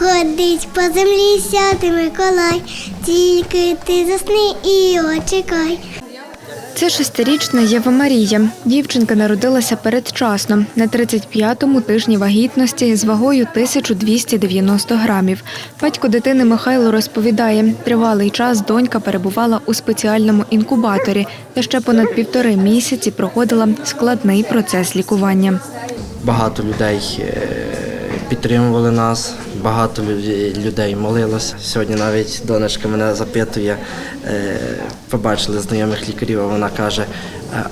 Ходить по землі сяти Миколай, тільки ти засни і його чекай. Це шестирічна Єва Марія. Дівчинка народилася передчасно на 35-му тижні вагітності з вагою 1290 грамів. Батько дитини Михайло розповідає, тривалий час донька перебувала у спеціальному інкубаторі та ще понад півтори місяці проходила складний процес лікування. Багато людей е, підтримували нас, багато людей молилося. Сьогодні навіть донечка мене запитує, е, побачили знайомих лікарів, а вона каже,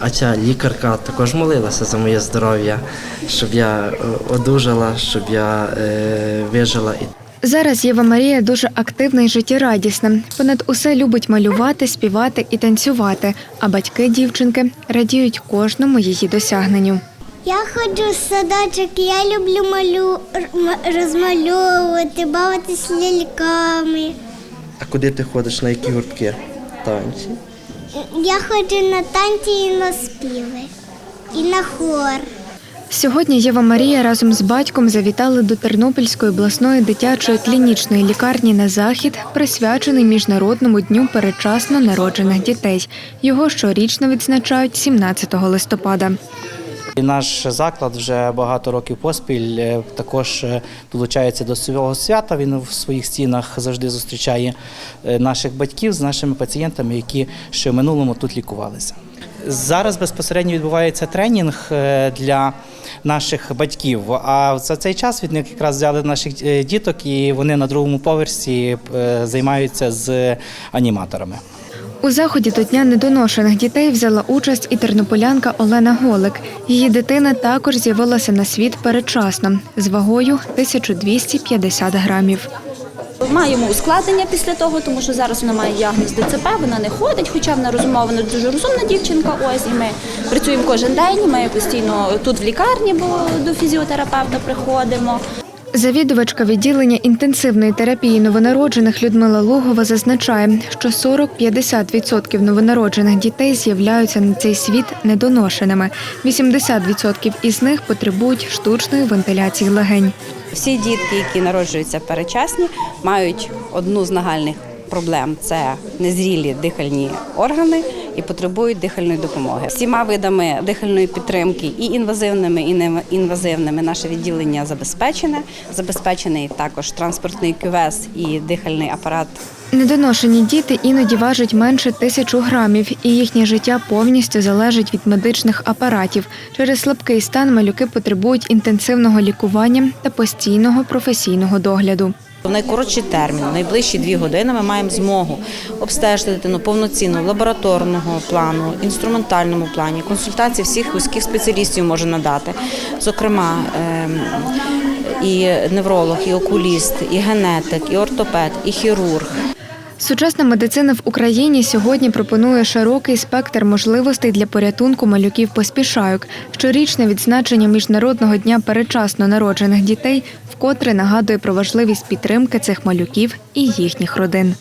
«А- ця лікарка також молилася за моє здоров'я, щоб я е, одужала, щоб я е, вижила. Зараз Єва Марія дуже активна і життєрадісна. Понад усе любить малювати, співати і танцювати. А батьки дівчинки радіють кожному її досягненню. Я ходжу в садочок, я люблю малю... розмальовувати, бавитись ляльками. А куди ти ходиш, на які гуртки? Танці. Я ходжу на танці і на співи, і на хор. Сьогодні Єва Марія разом з батьком завітали до Тернопільської обласної дитячої клінічної лікарні на захід, присвячений Міжнародному дню передчасно народжених дітей. Його щорічно відзначають 17 листопада. Наш заклад вже багато років поспіль е, також е, долучається до свого свята. Він в своїх стінах завжди зустрічає е, наших батьків з нашими пацієнтами, які ще в минулому тут лікувалися. Зараз безпосередньо відбувається тренінг для наших батьків. А за цей час від них якраз взяли наших діток, і вони на другому поверсі займаються з аніматорами. У заході до Дня недоношених дітей взяла участь і тернополянка Олена Голик. Її дитина також з'явилася на світ передчасно з вагою 1250 грамів. Маємо ускладнення після того, тому що зараз вона має діагноз ДЦП, вона не ходить, хоча вона розумова, дуже розумна дівчинка. Ось і ми працюємо кожен день. Ми постійно тут в лікарні, бо до фізіотерапевта приходимо. Завідувачка відділення інтенсивної терапії новонароджених Людмила Лугова зазначає, що 40-50% новонароджених дітей з'являються на цей світ недоношеними. 80% із них потребують штучної вентиляції легень. Всі дітки, які народжуються передчасні, мають одну з нагальних проблем це незрілі дихальні органи і потребують дихальної допомоги. Всіма видами дихальної підтримки, і інвазивними, і неінвазивними, наше відділення забезпечене. Забезпечений також транспортний кювес і дихальний апарат Недоношені діти іноді важать менше тисячу грамів, і їхнє життя повністю залежить від медичних апаратів. Через слабкий стан малюки потребують інтенсивного лікування та постійного професійного догляду. В найкоротший термін, в найближчі дві години, ми маємо змогу обстежити дитину повноцінно лабораторного плану, інструментальному плані. Консультації всіх вузьких спеціалістів може надати. Зокрема, ем, і невролог, і окуліст, і генетик, і ортопед, і хірург. Сучасна медицина в Україні сьогодні пропонує широкий спектр можливостей для порятунку малюків поспішайок. Щорічне відзначення Міжнародного дня перечасно народжених дітей вкотре нагадує про важливість підтримки цих малюків і їхніх родин.